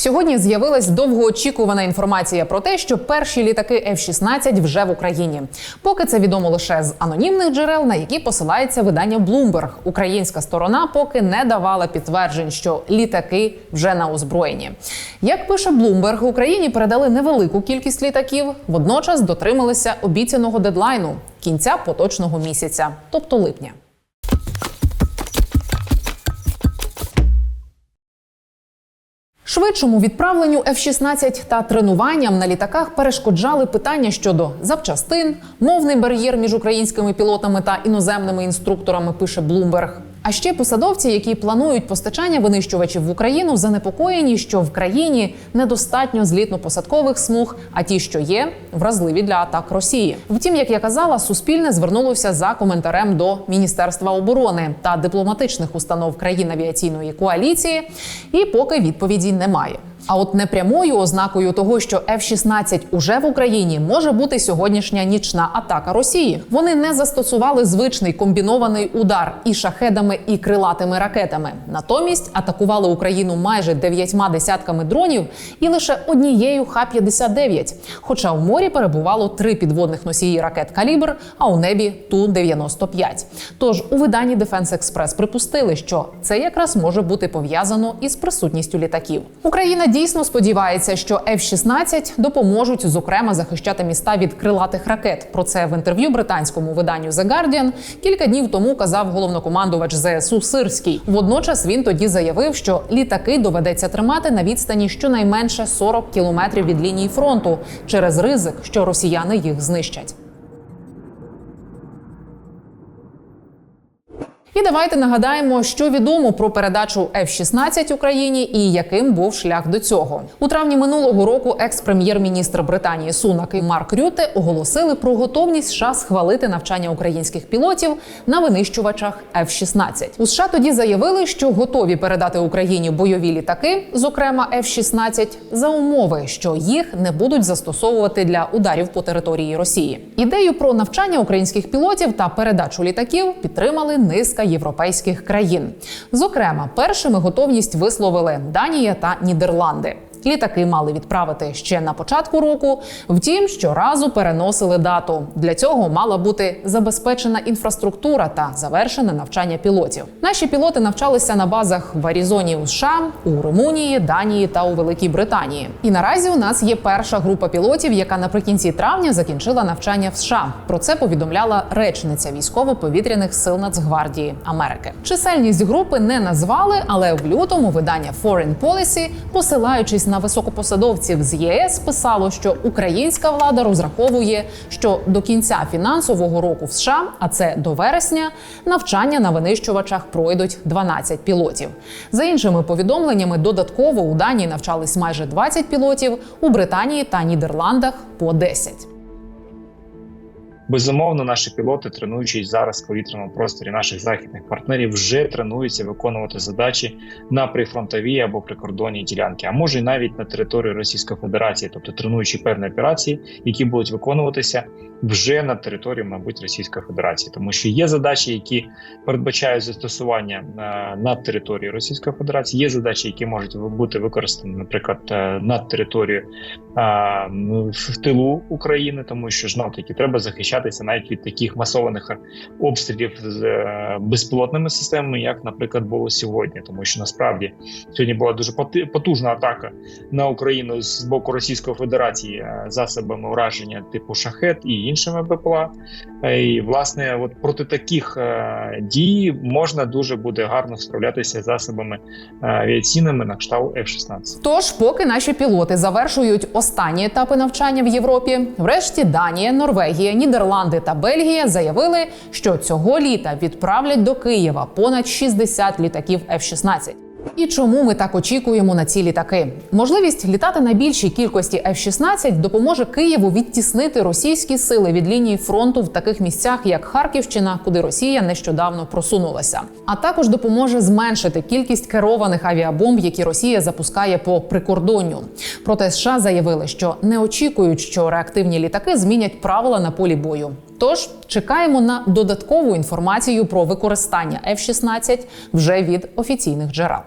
Сьогодні з'явилась довгоочікувана інформація про те, що перші літаки F-16 вже в Україні. Поки це відомо лише з анонімних джерел, на які посилається видання Bloomberg. Українська сторона поки не давала підтверджень, що літаки вже на озброєнні. Як пише Bloomberg, Україні передали невелику кількість літаків, водночас дотрималися обіцяного дедлайну кінця поточного місяця, тобто липня. Швидшому відправленню F-16 та тренуванням на літаках перешкоджали питання щодо запчастин, мовний бар'єр між українськими пілотами та іноземними інструкторами. Пише Bloomberg. А ще посадовці, які планують постачання винищувачів в Україну, занепокоєні, що в країні недостатньо злітно-посадкових смуг, а ті, що є, вразливі для атак Росії. Втім, як я казала, суспільне звернулося за коментарем до Міністерства оборони та дипломатичних установ країн авіаційної коаліції, і поки відповіді немає. А от непрямою ознакою того, що F-16 уже в Україні може бути сьогоднішня нічна атака Росії. Вони не застосували звичний комбінований удар і шахедами, і крилатими ракетами. Натомість атакували Україну майже дев'ятьма десятками дронів і лише однією Х-59. Хоча в морі перебувало три підводних носії ракет калібр, а у небі Ту-95. Тож у виданні Defense Express припустили, що це якраз може бути пов'язано із присутністю літаків. Україна дійсно сподівається, що F-16 допоможуть, зокрема, захищати міста від крилатих ракет. Про це в інтерв'ю британському виданню The Guardian кілька днів тому казав головнокомандувач ЗСУ Сирський. Водночас він тоді заявив, що літаки доведеться тримати на відстані щонайменше 40 кілометрів від лінії фронту через ризик, що росіяни їх знищать. І давайте нагадаємо, що відомо про передачу F-16 Україні і яким був шлях до цього. У травні минулого року екс-прем'єр-міністр Британії Сунак і Марк Рюте оголосили про готовність США схвалити навчання українських пілотів на винищувачах F-16. У США тоді заявили, що готові передати Україні бойові літаки, зокрема F-16, за умови, що їх не будуть застосовувати для ударів по території Росії. Ідею про навчання українських пілотів та передачу літаків підтримали низка європейських країн. Зокрема, першими готовність висловили Данія та Нідерланди. Літаки мали відправити ще на початку року. Втім, щоразу переносили дату. Для цього мала бути забезпечена інфраструктура та завершене навчання пілотів. Наші пілоти навчалися на базах в Аризоні у США, у Румунії, Данії та у Великій Британії. І наразі у нас є перша група пілотів, яка наприкінці травня закінчила навчання в США. Про це повідомляла речниця військово-повітряних сил Нацгвардії Америки. Чисельність групи не назвали, але в лютому видання Foreign Policy, посилаючись на високопосадовців з ЄС писало, що українська влада розраховує, що до кінця фінансового року в США, а це до вересня, навчання на винищувачах пройдуть 12 пілотів. За іншими повідомленнями, додатково у Данії навчались майже 20 пілотів, у Британії та Нідерландах по 10. Безумовно, наші пілоти, тренуючись зараз в повітряному просторі наших західних партнерів, вже тренуються виконувати задачі на прифронтовій або прикордонній ділянки, а може й навіть на території Російської Федерації, тобто тренуючи певні операції, які будуть виконуватися вже на території, мабуть, Російської Федерації, тому що є задачі, які передбачають застосування на, на території Російської Федерації. Є задачі, які можуть бути використані, наприклад, е, на територію а, в тилу України, тому що ж ну, таки треба захищатися навіть від таких масованих обстрілів з е, безпілотними системами, як, наприклад, було сьогодні, тому що насправді сьогодні була дуже потужна атака на Україну з боку Російської Федерації е, засобами ураження типу шахет і іншими БПЛА. І власне, от проти таких е, дій можна дуже буде гарно справлятися засобами е, авіаційними на кшталт F-16. Тож, поки наші пілоти завершують останні етапи навчання в Європі, врешті Данія, Норвегія, Нідерланди та Бельгія заявили, що цього літа відправлять до Києва понад 60 літаків F-16. І чому ми так очікуємо на ці літаки? Можливість літати на більшій кількості F-16 допоможе Києву відтіснити російські сили від лінії фронту в таких місцях, як Харківщина, куди Росія нещодавно просунулася. А також допоможе зменшити кількість керованих авіабомб, які Росія запускає по прикордонню. Проте США заявили, що не очікують, що реактивні літаки змінять правила на полі бою. Тож чекаємо на додаткову інформацію про використання F-16 вже від офіційних джерел.